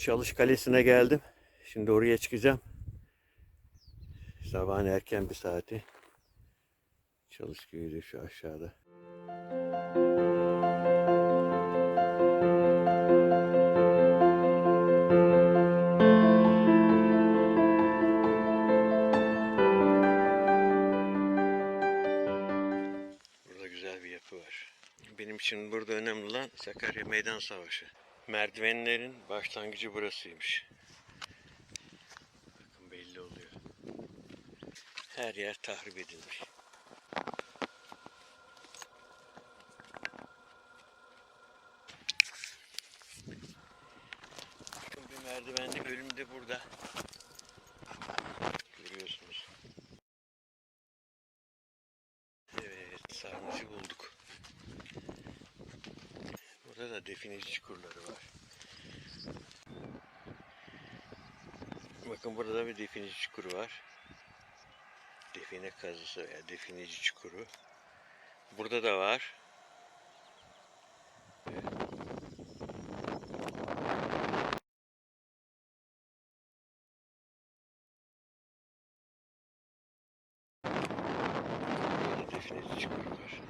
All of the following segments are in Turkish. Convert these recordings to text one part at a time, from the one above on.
Çalış Kalesi'ne geldim. Şimdi oraya çıkacağım. Sabahın erken bir saati. Çalış köyü şu aşağıda. Burada güzel bir yapı var. Benim için burada önemli olan Sakarya Meydan Savaşı. Merdivenlerin başlangıcı burasıymış. Bakın belli oluyor. Her yer tahrip edilmiş. Bakın bir merdivenli bölüm de burada. Burada da defineci çukurları var. Bakın burada da bir defineci çukuru var. Define kazısı veya defineci çukuru. Burada da var. Burada da defineci çukuru var.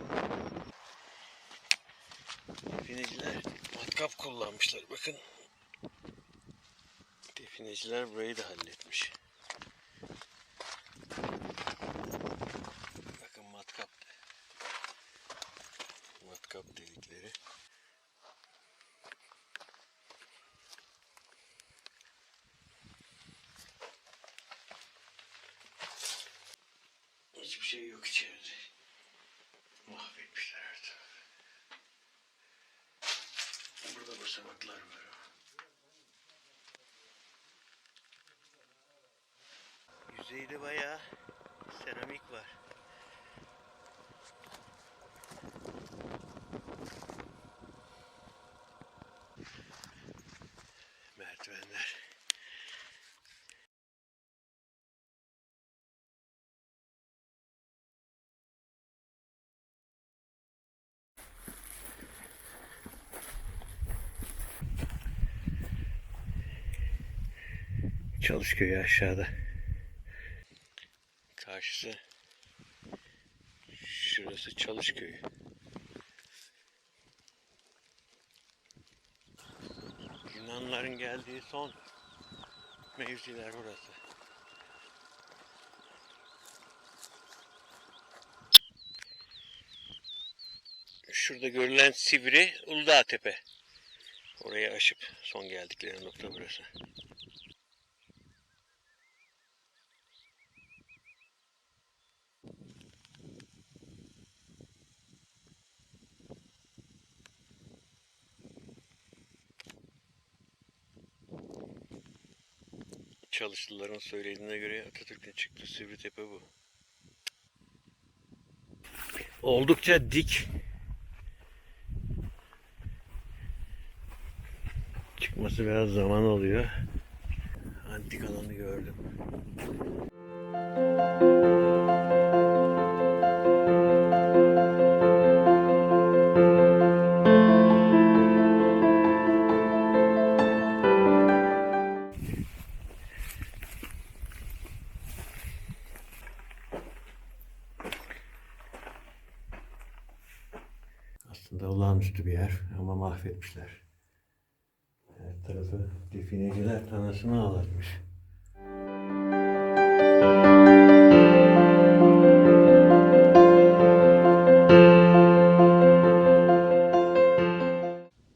Defineciler matkap kullanmışlar. Bakın. Defineciler burayı da halletmiş. Bakın matkap. Matkap delikleri. Hiçbir şey yok içeride. Mahvetmişler her tarafı. Burada basamaklar var. Yüzeyde bayağı seramik var. Merdivenler. Çalışköy'ü aşağıda. Karşısı şurası Çalışköy'ü. Yunanların geldiği son mevziler burası. Şurada görülen Sivri Uludağ Tepe. Orayı aşıp son geldikleri nokta burası. Çalışlıların söylediğine göre Atatürk'ün çıktığı Sivri-Tepe bu. Oldukça dik. Çıkması biraz zaman oluyor. Antik alanı gördüm. Ama mahvetmişler. Her tarafı defineciler tanasını ağlatmış.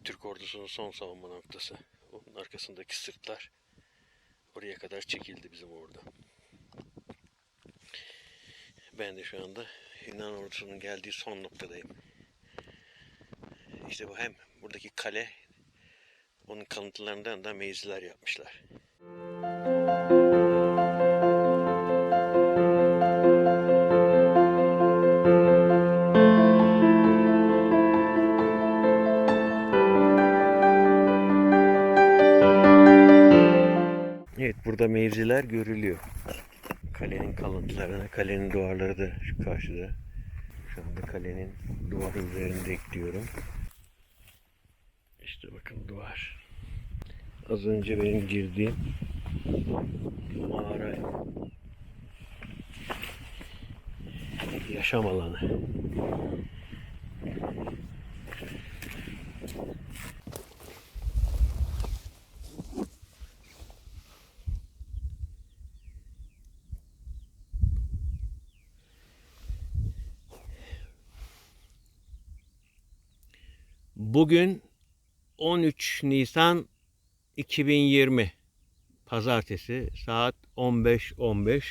Türk ordusunun son savunma noktası. Onun arkasındaki sırtlar oraya kadar çekildi bizim orada. Ben de şu anda Yunan ordusunun geldiği son noktadayım. İşte bu hem buradaki kale onun kalıntılarından da mevziler yapmışlar. Evet burada mevziler görülüyor. Kalenin kalıntılarına, kalenin duvarları da şu karşıda. Şu anda kalenin duvarı üzerinde ekliyorum. İşte bakın duvar. Az önce benim girdiğim mağara yaşam alanı. Bugün 13 Nisan 2020 Pazartesi saat 15.15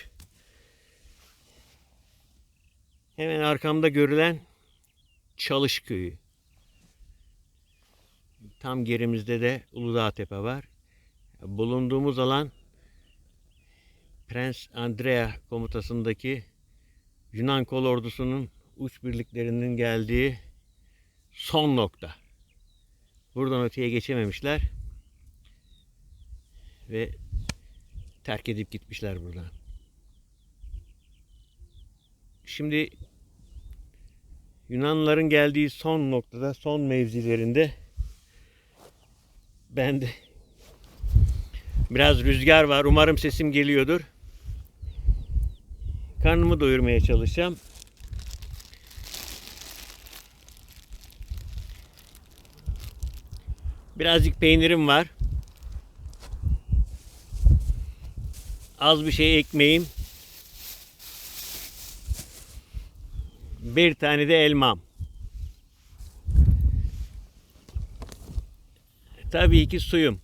Hemen arkamda görülen Çalış Köyü. Tam gerimizde de Uludağ Tepe var. Bulunduğumuz alan Prens Andrea komutasındaki Yunan kol ordusunun uç birliklerinin geldiği son nokta. Buradan öteye geçememişler. Ve terk edip gitmişler buradan. Şimdi Yunanlıların geldiği son noktada, son mevzilerinde ben de biraz rüzgar var. Umarım sesim geliyordur. Karnımı doyurmaya çalışacağım. Birazcık peynirim var. Az bir şey ekmeğim. Bir tane de elmam. Tabii ki suyum.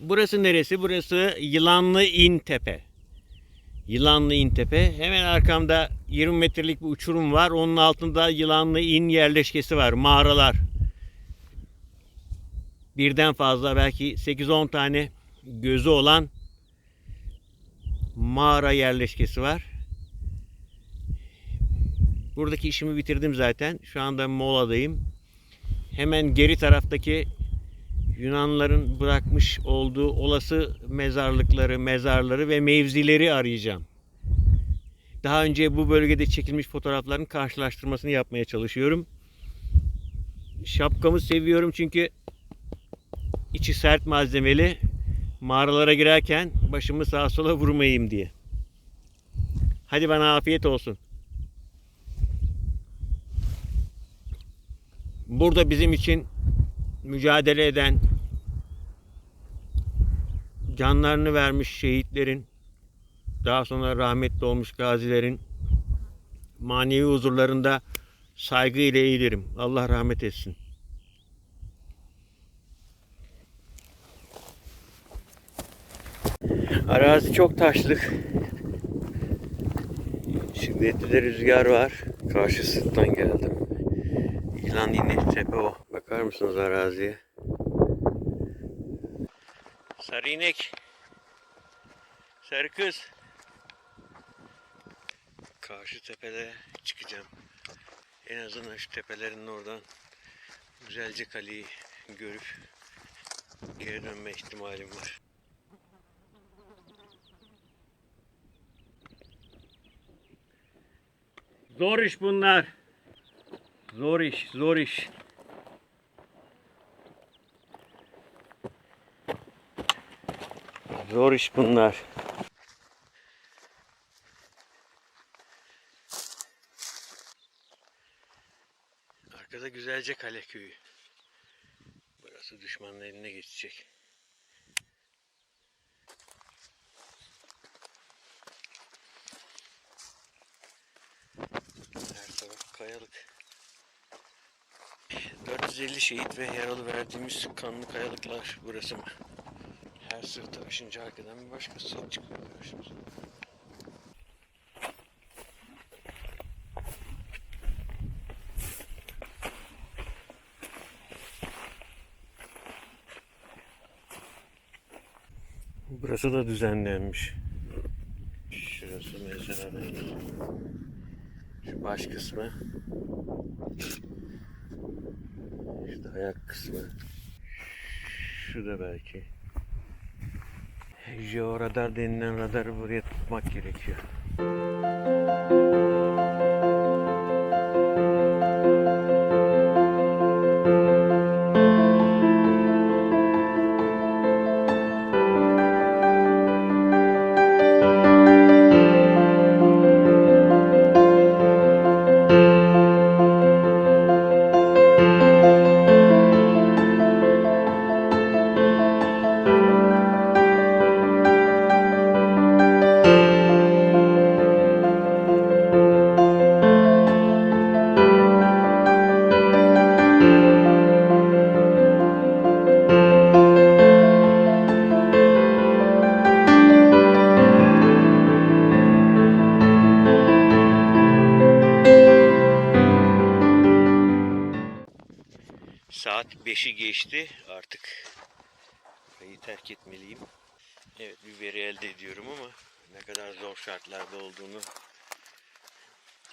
Burası neresi? Burası Yılanlı İn Tepe. Yılanlı İn Tepe. Hemen arkamda 20 metrelik bir uçurum var. Onun altında Yılanlı İn yerleşkesi var. Mağaralar. Birden fazla belki 8-10 tane gözü olan mağara yerleşkesi var. Buradaki işimi bitirdim zaten. Şu anda moladayım. Hemen geri taraftaki Yunanların bırakmış olduğu olası mezarlıkları, mezarları ve mevzileri arayacağım. Daha önce bu bölgede çekilmiş fotoğrafların karşılaştırmasını yapmaya çalışıyorum. Şapkamı seviyorum çünkü içi sert malzemeli. Mağaralara girerken başımı sağa sola vurmayayım diye. Hadi bana afiyet olsun. Burada bizim için mücadele eden, canlarını vermiş şehitlerin, daha sonra rahmetli olmuş gazilerin manevi huzurlarında saygı ile eğilirim. Allah rahmet etsin. Arazi çok taşlık. Şiddetli de rüzgar var. Karşı sırttan geldim. İlan yine tepe o. Bakar mısınız araziye? Sarı inek. Sarı kız. Karşı tepede çıkacağım. En azından şu tepelerin oradan güzelce kaleyi görüp geri dönme ihtimalim var. Zor iş bunlar. Zor iş, zor iş. Zor iş bunlar. Arkada güzelce kale köyü. Burası düşmanın eline geçecek. 450 şehit ve yaralı verdiğimiz kanlı kayalıklar burası mı? Her sırtı aşınca arkadan bir başka sırt çıkıyor karşımıza. Burası da düzenlenmiş. Şurası mezarı. Şu baş kısmı. İşte ayak kısmı. Şu da belki. Georadar denilen radarı buraya tutmak gerekiyor. Zor şartlarda olduğunu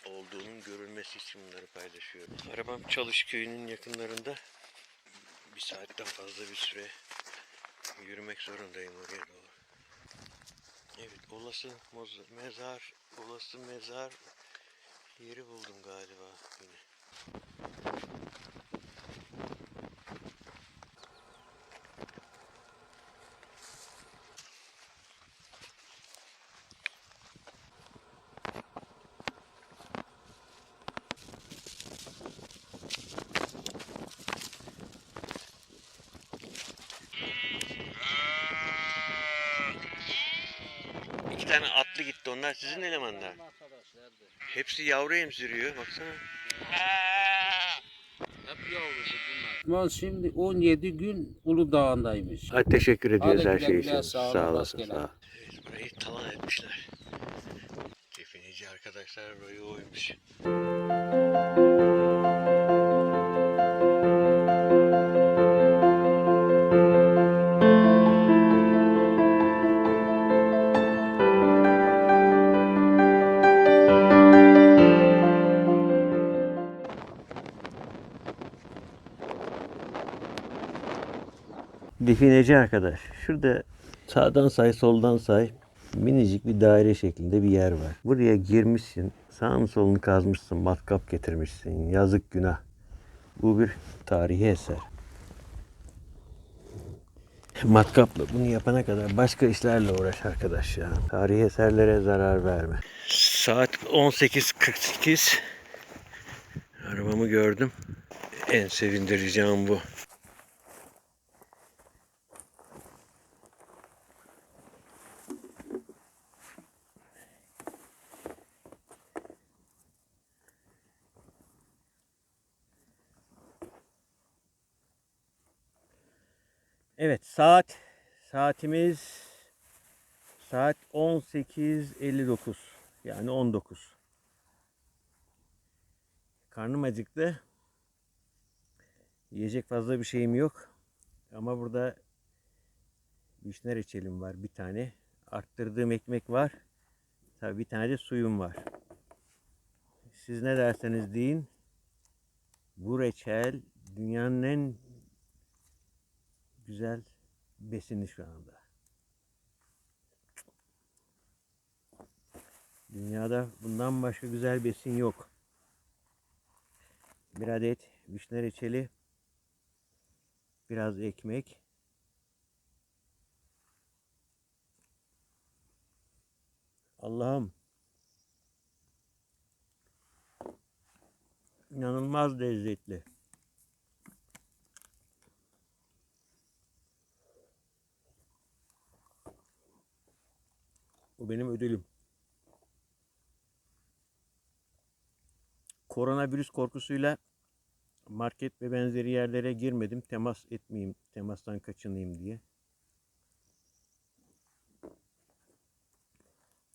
olduğunun görülmesi için bunları paylaşıyorum. Arabam Çalış köyünün yakınlarında. Bir saatten fazla bir süre yürümek zorundayım oraya doğru. Evet olası mezar, olası mezar yeri buldum galiba yine. İki tane onlar sizin elemanlar. Hepsi yavru emziriyor baksana. Hep yavrusu bunlar. Şimdi 17 gün Uludağ'ındaymış. Hadi teşekkür ediyoruz her şey için. sağ olun, Sağ olasın. Sağ ol. Evet, burayı talan etmişler. Defineci arkadaşlar burayı oymuş. Defineci arkadaş. Şurada sağdan say soldan say. Minicik bir daire şeklinde bir yer var. Buraya girmişsin. Sağını solunu kazmışsın. Matkap getirmişsin. Yazık günah. Bu bir tarihi eser. Matkapla bunu yapana kadar başka işlerle uğraş arkadaş ya. Tarihi eserlere zarar verme. Saat 18.48. Arabamı gördüm. En sevindireceğim bu. Evet saat saatimiz saat 18.59 yani 19. Karnım acıktı. Yiyecek fazla bir şeyim yok. Ama burada vişne reçelim var bir tane. Arttırdığım ekmek var. Tabii bir tane de suyum var. Siz ne derseniz deyin. Bu reçel dünyanın en güzel besini şu anda. Dünyada bundan başka güzel besin yok. Bir adet vişne reçeli, biraz ekmek, Allah'ım inanılmaz lezzetli. Bu benim ödülüm. Koronavirüs korkusuyla market ve benzeri yerlere girmedim. Temas etmeyeyim, temastan kaçınayım diye.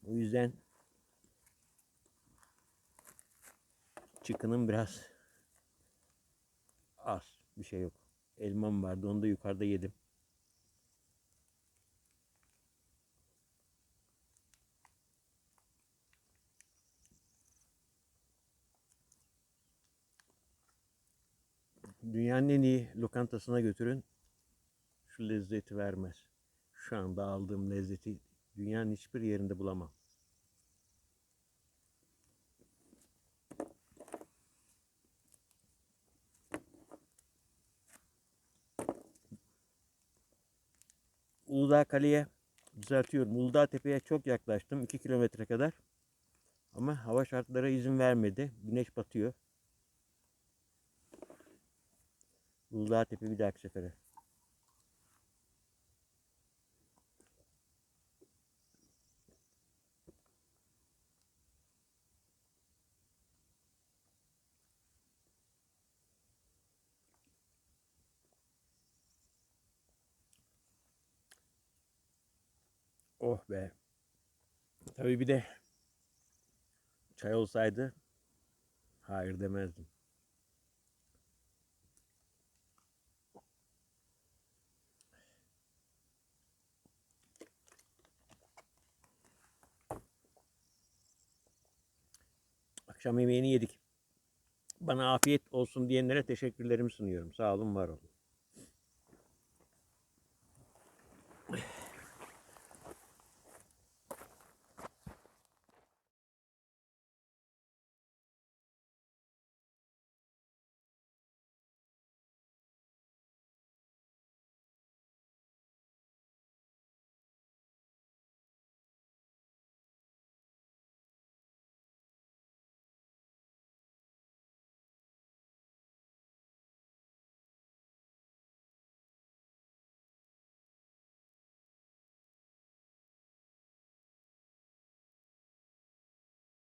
O yüzden çıkının biraz az. Bir şey yok. Elmam vardı. Onu da yukarıda yedim. Dünyanın en iyi lokantasına götürün. Şu lezzeti vermez. Şu anda aldığım lezzeti dünyanın hiçbir yerinde bulamam. Uludağ Kale'ye düzeltiyorum. Uludağ Tepe'ye çok yaklaştım. 2 kilometre kadar. Ama hava şartları izin vermedi. Güneş batıyor. Uludağ Tepe bir dahaki sefere. Oh be. Tabii bir de çay olsaydı hayır demezdim. Akşam yemeğini yedik. Bana afiyet olsun diyenlere teşekkürlerimi sunuyorum. Sağ olun, var olun.